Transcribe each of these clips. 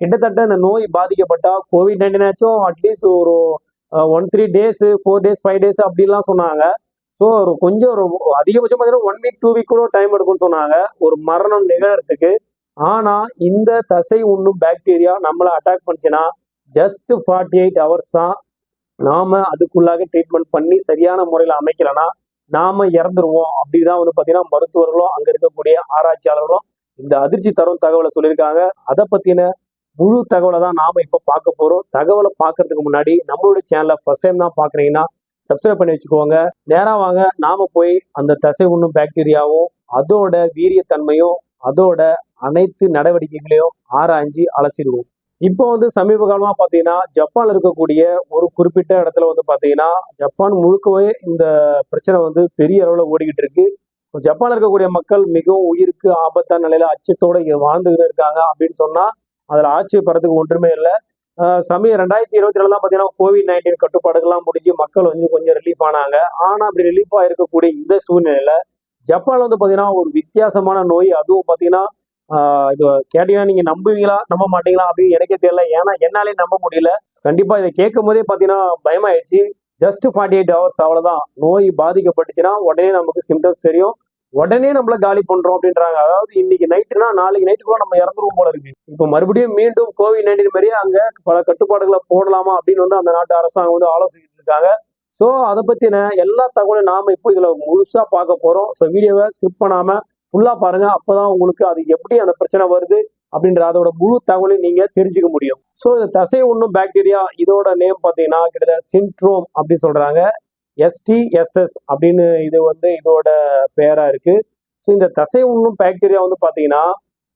கிட்டத்தட்ட இந்த நோய் பாதிக்கப்பட்டா கோவிட் நைன்டீனாச்சும் அட்லீஸ்ட் ஒரு one three days four days five days அப்படிலாம் சொன்னாங்க. ஸோ ஒரு கொஞ்சம் ஒரு அதிகபட்சம் பார்த்தீங்கன்னா ஒன் வீக் டூ வீக் கூட டைம் எடுக்கும்னு சொன்னாங்க. ஒரு மரணம் நிகழறதுக்கு. ஆனால் இந்த தசை உண்ணும் பாக்டீரியா நம்மளை அட்டாக் பண்ணிச்சுன்னா ஜஸ்ட் ஃபார்ட்டி எயிட் ஹவர்ஸ் தான் நாம அதுக்குள்ளாக ட்ரீட்மெண்ட் பண்ணி சரியான முறையில் அமைக்கலைன்னா நாம இறந்துருவோம். அப்படி தான் வந்து பார்த்தீங்கன்னா மருத்துவர்களும் அங்கே இருக்கக்கூடிய ஆராய்ச்சியாளர்களும் இந்த அதிர்ச்சி தரும் தகவலை சொல்லியிருக்காங்க. அதை பற்றின முழு தகவலை தான் நாம இப்ப பார்க்க போறோம். தகவலை பார்க்கறதுக்கு முன்னாடி நம்மளுடைய சேனலை ஃபர்ஸ்ட் டைம் தான் பாக்குறீங்கன்னா சப்ஸ்கிரைப் பண்ணி வச்சுக்கோங்க. நேராக வாங்க நாம போய் அந்த தசை உண்ணும் பாக்டீரியாவும் அதோட வீரியத்தன்மையும் அதோட அனைத்து நடவடிக்கைகளையும் ஆராய்ஞ்சு அலசிடுவோம். இப்போ வந்து சமீப காலமா பாத்தீங்கன்னா ஜப்பான்ல இருக்கக்கூடிய ஒரு குறிப்பிட்ட இடத்துல வந்து பாத்தீங்கன்னா ஜப்பான் முழுக்கவே இந்த பிரச்சனை வந்து பெரிய அளவுல ஓடிக்கிட்டு இருக்கு. ஜப்பானில் ஜப்பான்ல இருக்கக்கூடிய மக்கள் மிகவும் உயிருக்கு ஆபத்தான நிலையில அச்சத்தோட வாழ்ந்துகிட்டு இருக்காங்க அப்படின்னு சொன்னா அதுல ஆச்சரியப்படுறதுக்கு ஒன்றுமே இல்லை. சமய ரெண்டாயிரத்தி இருபத்தி ரெண்டு தான் பார்த்தீங்கன்னா கோவிட் நைன்டீன் கட்டுப்பாடுகள்லாம் முடிஞ்சு மக்கள் வந்து கொஞ்சம் ரிலீஃப் ஆனாங்க. ஆனால் அப்படி ரிலீஃப் இருக்கக்கூடிய இந்த சூழ்நிலையில் ஜப்பான் வந்து பார்த்தீங்கன்னா ஒரு வித்தியாசமான நோய். அதுவும் பார்த்தீங்கன்னா இது கேட்டீங்கன்னா நீங்க நம்புவீங்களா நம்ப மாட்டீங்களா அப்படின்னு எனக்கே தெரியல. ஏன்னா என்னாலே நம்ப முடியல. கண்டிப்பா இதை கேட்கும் போதே பாத்தீங்கன்னா பயமாயிடுச்சு. ஜஸ்ட் ஃபார்ட்டி எயிட் ஹவர்ஸ் அவ்வளவுதான் நோய் பாதிக்கப்பட்டுச்சுன்னா உடனே நமக்கு சிம்டம்ஸ் தெரியும். உடனே நம்மள காலி பண்றோம் அப்படின்றாங்க. அதாவது இன்னைக்கு நைட்டுனா நாளைக்கு நைட்டுக்குள்ள நம்ம இறந்துருவோம் போல இருக்கு. இப்போ மறுபடியும் மீண்டும் கோவிட் நைன்டீன் மாதிரியே அங்க பல கட்டுப்பாடுகளை போடலாமா அப்படின்னு வந்து அந்த நாட்டு அரசாங்கம் வந்து ஆலோசிச்சுட்டு இருக்காங்க. ஸோ அதை பத்தின எல்லா தகவலையும் நாம இப்போ இதுல முழுசா பார்க்க போறோம். ஸோ வீடியோவை ஸ்கிப் பண்ணாம ஃபுல்லா பாருங்க. அப்பதான் உங்களுக்கு அது எப்படி அந்த பிரச்சனை வருது அப்படின்ற அதோட முழு தகவலையும் நீங்க தெரிஞ்சுக்க முடியும். ஸோ இந்த தசை ஒண்ணும் பாக்டீரியா இதோட நேம் பார்த்தீங்கன்னா கிட்டத்தட்ட சின்ட்ரோம் அப்படின்னு சொல்றாங்க. எஸ்டிஎஸ்எஸ் அப்படின்னு இது வந்து இதோட பேராக இருக்குது ஸோ இந்த தசை உண்ணும் பாக்டீரியா வந்து பார்த்தீங்கன்னா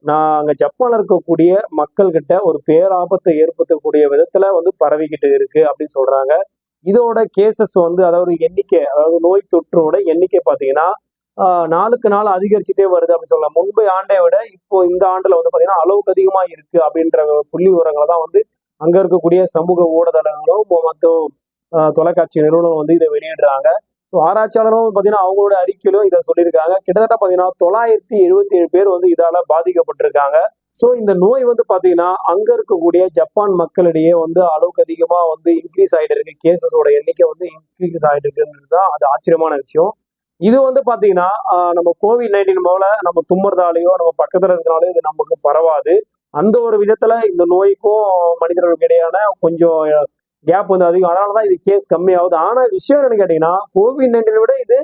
நான் அங்கே ஜப்பானில் இருக்கக்கூடிய மக்கள்கிட்ட ஒரு பேராபத்தை ஏற்படுத்தக்கூடிய விதத்தில் வந்து பரவிக்கிட்டு இருக்குது அப்படின்னு சொல்கிறாங்க இதோட கேசஸ் வந்து அதாவது எண்ணிக்கை அதாவது நோய் தொற்றோட எண்ணிக்கை பார்த்தீங்கன்னா நாளுக்கு நாள் அதிகரிச்சுட்டே வருது அப்படின்னு சொல்லலாம். முன்பு ஆண்டை விட இப்போ இந்த ஆண்டில் வந்து பார்த்தீங்கன்னா அளவுக்கு அதிகமாக இருக்குது அப்படின்ற புள்ளி விவரங்களை தான் வந்து அங்கே இருக்கக்கூடிய சமூக ஊடகங்களும் மற்றும் தொலைக்காட்சி நிறுவனம் வந்து இதை வெளியிடுறாங்க. ஸோ ஆராய்ச்சியாளரும் பார்த்தீங்கன்னா அவங்களோட அறிக்கையிலும் இதை சொல்லியிருக்காங்க. கிட்டத்தட்ட பார்த்தீங்கன்னா தொள்ளாயிரத்தி எழுபத்தி ஏழு பேர் வந்து இதால பாதிக்கப்பட்டிருக்காங்க. ஸோ இந்த நோய் வந்து பார்த்தீங்கன்னா அங்க இருக்கக்கூடிய ஜப்பான் மக்களிடையே வந்து அளவுக்கு அதிகமாக வந்து இன்க்ரீஸ் ஆகிட்டு இருக்கு கேசஸோட எண்ணிக்கை வந்து இன்க்ரீஸ் ஆகிட்டு இருக்குன்றது தான் அது ஆச்சரியமான விஷயம். இது வந்து பார்த்தீங்கன்னா நம்ம கோவிட் நைன்டீன் போல நம்ம தும்முறதாலேயோ நம்ம பக்கத்தில் இருக்கிறனாலயோ இது நமக்கு பரவாது. அந்த ஒரு விதத்துல இந்த நோய்க்கும் மனிதர்களுக்கு இடையான கொஞ்சம் கேப் வந்து அதிகம். அதனாலதான் இது கேஸ் கம்மியாகுது. ஆனா விஷயம் என்னன்னு கேட்டீங்கன்னா கோவிட் நைன்டீனை விட இது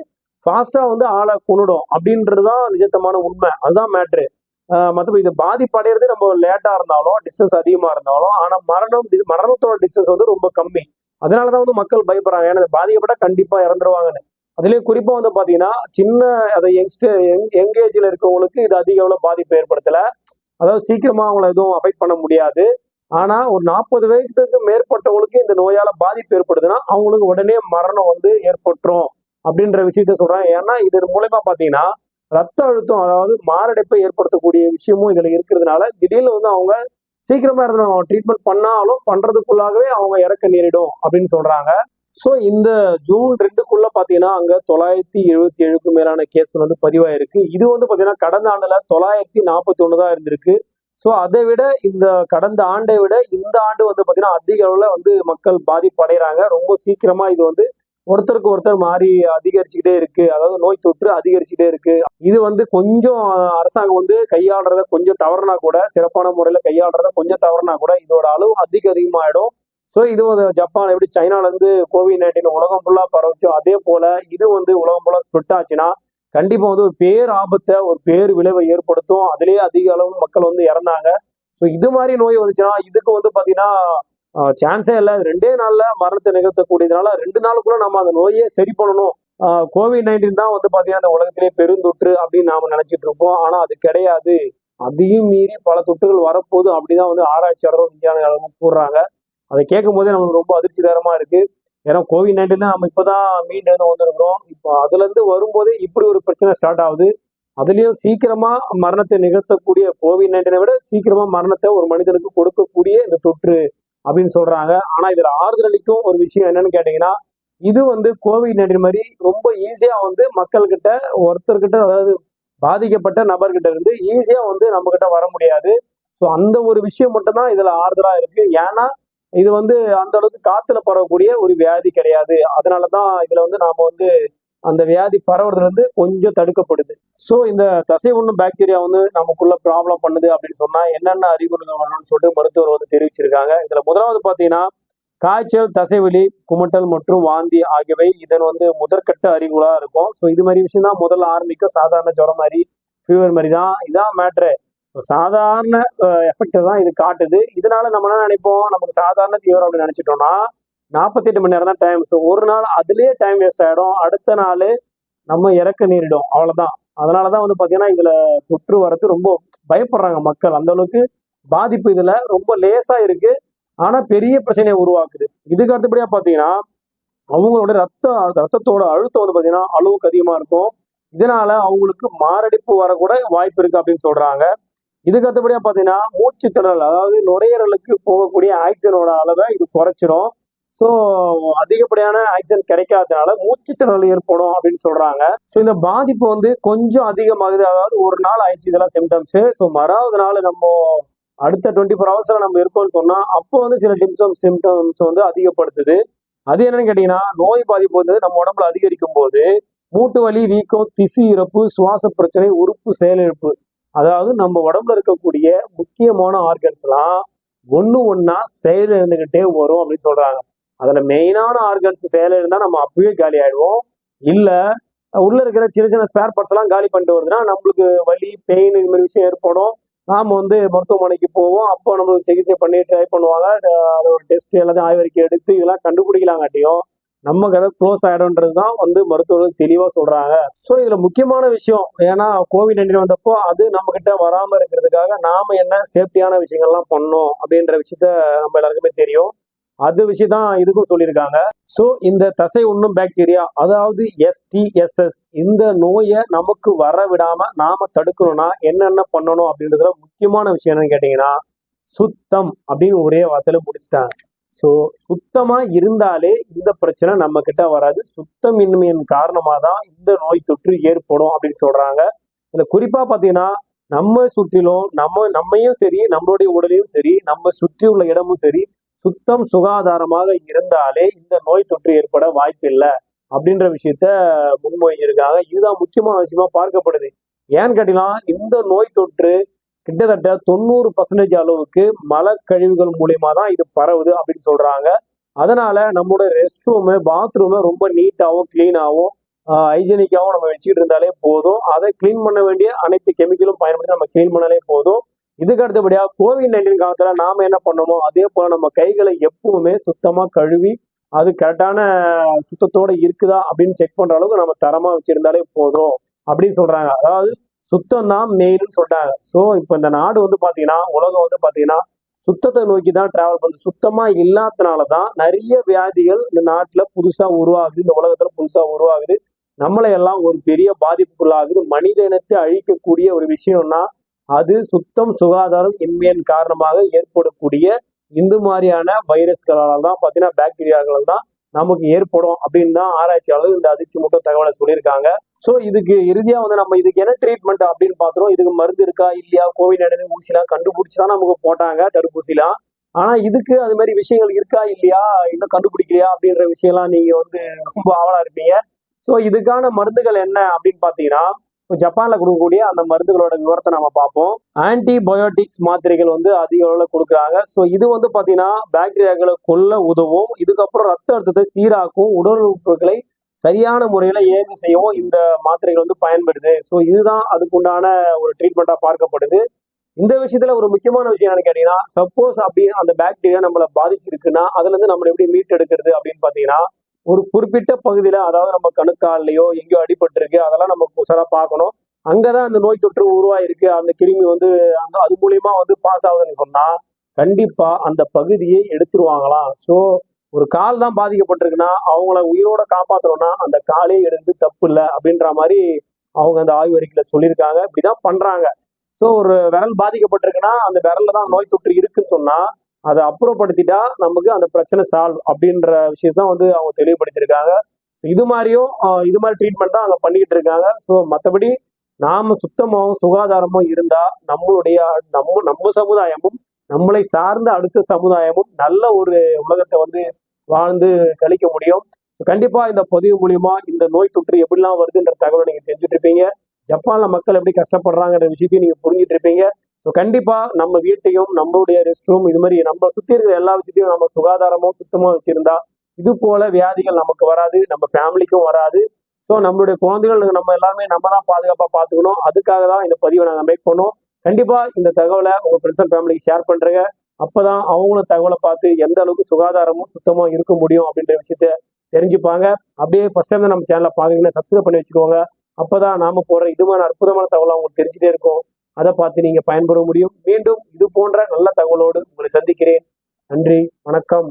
ஃபாஸ்டா வந்து ஆளை கொண்டுடும் அப்படின்றதுதான் நிஜத்தமான உண்மை. அதுதான் மேட்ரு மற்றபடி இது பாதிப்படைகிறது நம்ம லேட்டா இருந்தாலும் டிஸ்டன்ஸ் அதிகமா இருந்தாலும் ஆனா மரணம் மரணத்தோட டிஸ்டன்ஸ் வந்து ரொம்ப கம்மி. அதனாலதான் வந்து மக்கள் பயப்படுறாங்க. ஏன்னா இது கண்டிப்பாக கண்டிப்பா இறந்துருவாங்கன்னு. அதுலயும் குறிப்பா வந்து பாத்தீங்கன்னா சின்ன அதை யங்ஸ்டர் யங் யங் ஏஜ்ல இருக்கவங்களுக்கு இது அதிக அளவு பாதிப்பு ஏற்படுத்தல. அதாவது சீக்கிரமா அவங்கள எதுவும் அஃபெக்ட் பண்ண முடியாது. ஆனா ஒரு நாற்பது வயதுக்கு மேற்பட்டவங்களுக்கு இந்த நோயால பாதிப்பு ஏற்படுதுன்னா அவங்களுக்கு உடனே மரணம் வந்து ஏற்பட்டுரும் அப்படின்ற விஷயத்த சொல்றாங்க. ஏன்னா இது மூலயமா பாத்தீங்கன்னா ரத்த அழுத்தம் அதாவது மாரடைப்பை ஏற்படுத்தக்கூடிய விஷயமும் இதுல இருக்கிறதுனால திடீர்னு வந்து அவங்க சீக்கிரமா இருந்து ட்ரீட்மெண்ட் பண்ணாலும் பண்றதுக்குள்ளாகவே அவங்க இறக்க நேரிடும் அப்படின்னு சொல்றாங்க. ஸோ இந்த ஜூன் ரெண்டுக்குள்ள பாத்தீங்கன்னா அங்க தொள்ளாயிரத்தி எழுபத்தி ஏழுக்கும் மேலான கேஸ்கள் வந்து பதிவாயிருக்கு. இது வந்து பாத்தீங்கன்னா கடந்த ஆண்டுல தொள்ளாயிரத்தி நாற்பத்தி ஒன்று தான் இருந்திருக்கு. ஸோ அதை விட இந்த கடந்த ஆண்டை விட இந்த ஆண்டு வந்து பார்த்தீங்கன்னா அதிக அளவில் வந்து மக்கள் பாதிப்படைகிறாங்க ரொம்ப சீக்கிரமாக இது வந்து ஒருத்தருக்கு ஒருத்தர் மாறி அதிகரிச்சுக்கிட்டே இருக்கு. அதாவது நோய் தொற்று அதிகரிச்சுட்டே இருக்கு. இது வந்து கொஞ்சம் அரசாங்கம் வந்து கையாளுறத கொஞ்சம் தவறுனா கூட சிறப்பான முறையில் கையாளுறத கொஞ்சம் தவறுனா கூட இதோட அளவு அதிக அதிகமாயிடும். ஸோ இது வந்து ஜப்பான் எப்படி சைனால இருந்து கோவிட் நைன்டீன் உலகம் ஃபுல்லாக பரவச்சோ அதே போல இது வந்து உலகம் ஃபுல்லாக ஸ்ப்ரெட் ஆச்சுன்னா கண்டிப்பா வந்து ஒரு பேர் ஆபத்தை ஒரு பேர் விளைவை ஏற்படுத்தும். அதுலயே அதிக அளவு மக்கள் வந்து இறந்தாங்க. ஸோ இது மாதிரி நோய் வந்துச்சுன்னா இதுக்கு வந்து பாத்தீங்கன்னா சான்ஸே இல்லை. ரெண்டே நாள்ல மரணத்தை நிகழ்த்தக்கூடியதுனால ரெண்டு நாளுக்குள்ள நம்ம அந்த நோயை சரி பண்ணணும். கோவிட் நைன்டீன் தான் வந்து பாத்தீங்கன்னா அந்த உலகத்திலே பெருந்தொற்று அப்படின்னு நாம நினைச்சிட்டு இருப்போம். ஆனா அது கிடையாது. அதையும் மீறி பல தொற்றுகள் வரப்போகுது. அப்படிதான் வந்து ஆராய்ச்சியாளரும் விஞ்ஞானிகளும் கூறுறாங்க. அதை கேட்கும் போதே நம்மளுக்கு ரொம்ப அதிர்ச்சிகரமா இருக்கு. ஏன்னா கோவிட் நைன்டீன் நம்ம இப்போதான் மீண்டு வந்து வந்திருக்கிறோம். இப்போ அதுல இருந்து வரும்போதே இப்படி ஒரு பிரச்சனை ஸ்டார்ட் ஆகுது. அதுலயும் சீக்கிரமா மரணத்தை நிகழ்த்தக்கூடிய கோவிட் நைன்டீனை விட சீக்கிரமா மரணத்தை ஒரு மனிதனுக்கு கொடுக்கக்கூடிய இந்த தொற்று அப்படின்னு சொல்றாங்க. ஆனா இதுல ஆறுதல் அளிக்கும் ஒரு விஷயம் என்னன்னு கேட்டீங்கன்னா இது வந்து கோவிட் நைன்டீன் மாதிரி ரொம்ப ஈஸியா வந்து மக்கள்கிட்ட ஒருத்தர்கிட்ட அதாவது பாதிக்கப்பட்ட நபர்கிட்ட இருந்து ஈஸியா வந்து நம்ம கிட்ட வர முடியாது. ஸோ அந்த ஒரு விஷயம் மட்டும்தான் இதுல ஆறுதலா இருக்கு. ஏன்னா இது வந்து அந்த அளவுக்கு காத்துல பரவக்கூடிய ஒரு வியாதி கிடையாது. அதனாலதான் இதுல வந்து நாம வந்து அந்த வியாதி பரவுறதுல இருந்து கொஞ்சம் தடுக்கப்படுது. ஸோ இந்த தசை உண்ணும் பாக்டீரியா வந்து நமக்குள்ள ப்ராப்ளம் பண்ணுது அப்படின்னு சொன்னா என்னென்ன அறிகுறிகள் வரணும்னு சொல்லிட்டு மருத்துவர் வந்து தெரிவிச்சிருக்காங்க. இதுல முதலாவது பாத்தீங்கன்னா காய்ச்சல் தசைவலி குமட்டல் மற்றும் வாந்தி ஆகியவை இதன் வந்து முதற்கட்ட அறிகுறா இருக்கும். ஸோ இது மாதிரி விஷயம் தான் முதல்ல ஆரம்பிக்கும். சாதாரண ஜுரம் மாதிரி ஃபீவர் மாதிரி தான். இதான் மேட்ரு சாதாரண எஃபெக்ட் தான் இது காட்டுது. இதனால நம்ம என்ன நினைப்போம்? நமக்கு சாதாரண ஃபீவர் அப்படின்னு நினைச்சிட்டோம்னா நாற்பத்தெட்டு மணி நேரம் தான் டைம் ஸோ ஒரு நாள் அதுலேயே டைம் வேஸ்ட் ஆகிடும் அடுத்த நாள் நம்ம இறக்க நேரிடும். அவ்வளவுதான். அதனாலதான் வந்து பார்த்தீங்கன்னா இதுல தொற்று வரது ரொம்ப பயப்படுறாங்க மக்கள். அந்த அளவுக்கு பாதிப்பு இதுல ரொம்ப லேசா இருக்கு. ஆனா பெரிய பிரச்சனையை உருவாக்குது. இதுக்கு அடுத்தபடியா பாத்தீங்கன்னா அவங்களோட ரத்த ரத்தத்தோட அழுத்தம் வந்து பாத்தீங்கன்னா அளவுக்கு அதிகமா இருக்கும். இதனால அவங்களுக்கு மாரடைப்பு வரக்கூட வாய்ப்பு இருக்கு அப்படின்னு சொல்றாங்க. இதுக்கு அடுத்தபடியா பாத்தீங்கன்னா மூச்சு திணறல் அதாவது நுரையீரலுக்கு போகக்கூடிய ஆக்சிஜனோட அளவை இது குறைச்சிரும். ஸோ அதிகப்படியான ஆக்சிஜன் கிடைக்காதனால மூச்சு திணறல் ஏற்படும் அப்படின்னு சொல்றாங்க. ஸோ இந்த பாதிப்பு வந்து கொஞ்சம் அதிகமாகுது. அதாவது ஒரு நாள் ஆயிடுச்சு இதெல்லாம் சிம்டம்ஸ் ஸோ மறாவது நாள் நம்ம அடுத்த டுவெண்ட்டி ஃபோர் ஹவர்ஸ்ல நம்ம இருக்கோம்னு சொன்னா அப்போ வந்து சில டிம்சம் சிம்டம்ஸ் வந்து அதிகப்படுத்துது. அது என்னன்னு கேட்டீங்கன்னா நோய் பாதிப்பு வந்து நம்ம உடம்புல அதிகரிக்கும் போது மூட்டு வலி வீக்கம் திசு இறப்பு சுவாச பிரச்சனை உறுப்பு செயலிழப்பு அதாவது நம்ம உடம்புல இருக்கக்கூடிய முக்கியமான ஆர்கன்ஸ்லாம் ஒன்று ஒன்றா செயல் இருந்துக்கிட்டே வரும் அப்படின்னு சொல்கிறாங்க அதில் மெயினான ஆர்கன்ஸ் செயல் இருந்தால் நம்ம அப்பவே காலி ஆகிடுவோம் இல்லை உள்ளே இருக்கிற சின்ன சின்ன ஸ்பேர் பார்ட்ஸ் எல்லாம் காலி பண்ணிட்டு வருதுன்னா நம்மளுக்கு வலி பெயின் இது மாதிரி விஷயம் ஏற்படும். நாம் வந்து மருத்துவமனைக்கு போவோம். அப்போ நம்மளுக்கு சிகிச்சை பண்ணி ட்ரை பண்ணுவாங்க. அதை ஒரு டெஸ்ட் எல்லாத்தையும் ஆய்வறிக்கை எடுத்து இதெல்லாம் கண்டுபிடிக்கலாங்காட்டியும் நம்ம கதை க்ளோஸ் ஆகிடும்ன்றது தான் வந்து மருத்துவர்கள் தெளிவாக சொல்கிறாங்க ஸோ இதில் முக்கியமான விஷயம் ஏன்னா கோவிட் நைன்டீன் வந்தப்போ அது நம்மக்கிட்ட வராமல் இருக்கிறதுக்காக நாம் என்ன சேஃப்டியான விஷயங்கள்லாம் பண்ணோம் அப்படின்ற விஷயத்த நம்ம எல்லாருக்குமே தெரியும். அது விஷயம் தான் இதுக்கும் சொல்லியிருக்காங்க. ஸோ இந்த தசை உண்ணும் பாக்டீரியா அதாவது எஸ்டிஎஸ்எஸ் இந்த நோயை நமக்கு வர விடாமல் நாம் தடுக்கணும்னா என்னென்ன பண்ணணும் அப்படின்றதுல முக்கியமான விஷயம் என்னன்னு கேட்டிங்கன்னா சுத்தம் அப்படின்னு ஒரே வார்த்தையில முடிச்சிட்டாங்க. ஸோ சுத்தமா இருந்தாலே இந்த பிரச்சனை நம்ம கிட்ட வராது. சுத்தமின்மையின் காரணமா தான் இந்த நோய் தொற்று ஏற்படும் அப்படின்னு சொல்றாங்க. இதுல குறிப்பா பாத்தீங்கன்னா நம்ம சுற்றிலும் நம்ம நம்மையும் சரி நம்மளுடைய உடலையும் சரி நம்ம சுற்றி உள்ள இடமும் சரி சுத்தம் சுகாதாரமாக இருந்தாலே இந்த நோய் தொற்று ஏற்பட வாய்ப்பில்லை அப்படின்ற விஷயத்த முன்மொழிஞ்சிருக்காங்க. இதுதான் முக்கியமான விஷயமா பார்க்கப்படுது. ஏன்னு கேட்டீங்கன்னா இந்த நோய் தொற்று கிட்டத்தட்ட தொண்ணூறு பர்சன்டேஜ் அளவுக்கு மலக்கழிவுகள் மூலியமா தான் இது பரவுது அப்படின்னு சொல்றாங்க. அதனால நம்மளோட ரெஸ்ட் ரூமு பாத்ரூமு ரொம்ப நீட்டாகவும் கிளீனாகவும் ஹைஜீனிக்காகவும் நம்ம வச்சுக்கிட்டு இருந்தாலே போதும். அதை க்ளீன் பண்ண வேண்டிய அனைத்து கெமிக்கலும் பயன்படுத்தி நம்ம க்ளீன் பண்ணாலே போதும். இதுக்கு அடுத்தபடியா கோவிட் நைன்டீன் காலத்துல நாம என்ன பண்ணோமோ அதே போல நம்ம கைகளை எப்பவுமே சுத்தமா கழுவி அது கரெக்டான சுத்தத்தோட இருக்குதா அப்படின்னு செக் பண்ற அளவுக்கு நம்ம தரமா வச்சிருந்தாலே போதும் அப்படின்னு சொல்றாங்க. அதாவது சுத்தம் தான் மெயின்னு சொல்றாங்க. ஸோ இப்போ இந்த நாடு வந்து பார்த்தீங்கன்னா உலகம் வந்து பார்த்தீங்கன்னா சுத்தத்தை நோக்கி தான் டிராவல் பண்ணுது. சுத்தமாக இல்லாதனால தான் நிறைய வியாதிகள் இந்த நாட்டில் புதுசாக உருவாகுது. இந்த உலகத்தில் புதுசாக உருவாகுது. நம்மளை எல்லாம் ஒரு பெரிய பாதிப்புக்குள்ளாகுது. மனித இனத்தை அழிக்கக்கூடிய ஒரு விஷயம்னா அது சுத்தம் சுகாதாரம் இன்மையின் காரணமாக ஏற்படக்கூடிய இந்த மாதிரியான வைரஸ்களால் தான் பார்த்தீங்கன்னா பாக்டீரியாக்களால் தான் நமக்கு ஏற்படும் அப்படின்னு தான் ஆராய்ச்சியாளர்கள் இந்த அதிர்ச்சி மூட்டம் தகவலை சொல்லியிருக்காங்க. ஸோ இதுக்கு இறுதியா வந்து நம்ம இதுக்கு என்ன ட்ரீட்மெண்ட் அப்படின்னு பார்த்தோம் இதுக்கு மருந்து இருக்கா இல்லையா கோவிட் நைன்டீன் ஊசிலாம் கண்டுபிடிச்சி தான் நமக்கு போட்டாங்க தடுப்பூசிலாம். ஆனா இதுக்கு அது மாதிரி விஷயங்கள் இருக்கா இல்லையா இன்னும் கண்டுபிடிக்கலையா அப்படின்ற விஷயம்லாம் நீங்க வந்து ரொம்ப ஆவலா இருப்பீங்க. ஸோ இதுக்கான மருந்துகள் என்ன அப்படின்னு பார்த்தீங்கன்னா இப்போ ஜப்பான்ல கொடுக்கக்கூடிய அந்த மருந்துகளோட விவரத்தை நம்ம பார்ப்போம். ஆன்டிபயோட்டிக்ஸ் மாத்திரைகள் வந்து அதிக அளவில் கொடுக்குறாங்க. ஸோ இது வந்து பார்த்தீங்கன்னா பாக்டீரியாக்களை கொல்ல உதவும். இதுக்கப்புறம் ரத்த அழுத்தத்தை சீராக்கும். உடல் உறுப்புகளை சரியான முறையில் ஏது செய்யவும் இந்த மாத்திரைகள் வந்து பயன்படுது. ஸோ இதுதான் அதுக்குண்டான ஒரு ட்ரீட்மெண்ட்டாக பார்க்கப்படுது. இந்த விஷயத்துல ஒரு முக்கியமான விஷயம் என்னன்னு கேட்டீங்கன்னா சப்போஸ் அப்படி அந்த பாக்டீரியா நம்மளை பாதிச்சிருக்குன்னா அதுல இருந்து நம்மளை எப்படி மீட் எடுக்கிறது அப்படின்னு பார்த்தீங்கன்னா ஒரு குறிப்பிட்ட பகுதியில அதாவது நம்ம கணுக்கால்லையோ எங்கேயோ அடிபட்டிருக்கு அதெல்லாம் நம்ம புதுசாக பார்க்கணும். அங்கதான் அந்த நோய் தொற்று உருவாயிருக்கு. அந்த கிருமி வந்து அந்த அது மூலியமா வந்து பாஸ் ஆகுதுன்னு சொன்னா கண்டிப்பா அந்த பகுதியை எடுத்துருவாங்களாம். ஸோ ஒரு கால் தான் பாதிக்கப்பட்டிருக்குன்னா அவங்கள உயிரோட காப்பாற்றணும்னா அந்த காலே எடுத்து தப்பு இல்லை அப்படின்ற மாதிரி அவங்க அந்த ஆய்வறிக்கையில சொல்லியிருக்காங்க. இப்படிதான் பண்றாங்க. ஸோ ஒரு விரல் பாதிக்கப்பட்டிருக்குன்னா அந்த விரல்ல தான் நோய் தொற்று இருக்குன்னு சொன்னா அதை அப்புறப்படுத்திட்டா நமக்கு அந்த பிரச்சனை சால்வ் அப்படின்ற விஷயத்தான் வந்து அவங்க தெளிவுபடுத்தியிருக்காங்க. இது மாதிரியும் இது மாதிரி ட்ரீட்மெண்ட் தான் அங்கே பண்ணிக்கிட்டு இருக்காங்க. ஸோ மற்றபடி நாம சுத்தமாகவும் சுகாதாரமும் இருந்தா நம்மளுடைய நம்ம நம்ம சமுதாயமும் நம்மளை சார்ந்த அடுத்த சமுதாயமும் நல்ல ஒரு உலகத்தை வந்து வாழ்ந்து கழிக்க முடியும். கண்டிப்பா இந்த பதிவு மூலியமா இந்த நோய் தொற்று எப்படிலாம் வருதுன்ற தகவலை நீங்க தெரிஞ்சுட்டு இருப்பீங்க. ஜப்பான்ல மக்கள் எப்படி கஷ்டப்படுறாங்கன்ற விஷயத்தையும் நீங்க புரிஞ்சிட்டு இருப்பீங்க. ஸோ கண்டிப்பா நம்ம வீட்டையும் நம்மளுடைய ரெஸ்ட் ரூம் இது மாதிரி நம்ம சுத்தி இருக்கிற எல்லா விஷயத்தையும் நம்ம சுகாதாரமும் சுத்தமா வச்சிருந்தா இது போல வியாதிகள் நமக்கு வராது நம்ம ஃபேமிலிக்கும் வராது. ஸோ நம்மளுடைய குழந்தைகள் நம்ம எல்லாமே நம்ம தான் பாதுகாப்பாக பார்த்துக்கணும். அதுக்காக தான் இந்த பதிவை நாங்கள் மேக் பண்ணோம். கண்டிப்பா இந்த தகவலை உங்க ஃப்ரெண்ட்ஸ் அண்ட் ஃபேமிலிக்கு ஷேர் பண்ணுறங்க அப்போ தான் அவங்களும் தகவலை பார்த்து எந்த அளவுக்கு சுகாதாரமும் சுத்தமா இருக்க முடியும் அப்படின்ற விஷயத்த தெரிஞ்சுப்பாங்க. அப்படியே ஃபஸ்ட் டைம் நம்ம சேனலை பாக்குறீங்கன்னா சப்ஸ்கிரைப் பண்ணி வச்சுக்கோங்க. அப்பதான் நாம போடுற இதுமான அற்புதமான தகவலை உங்களுக்கு தெரிஞ்சுட்டே இருக்கும். அதை பார்த்து நீங்க பயன்பெற முடியும். மீண்டும் இது போன்ற நல்ல தகவலோடு உங்களை சந்திக்கிறேன். நன்றி வணக்கம்.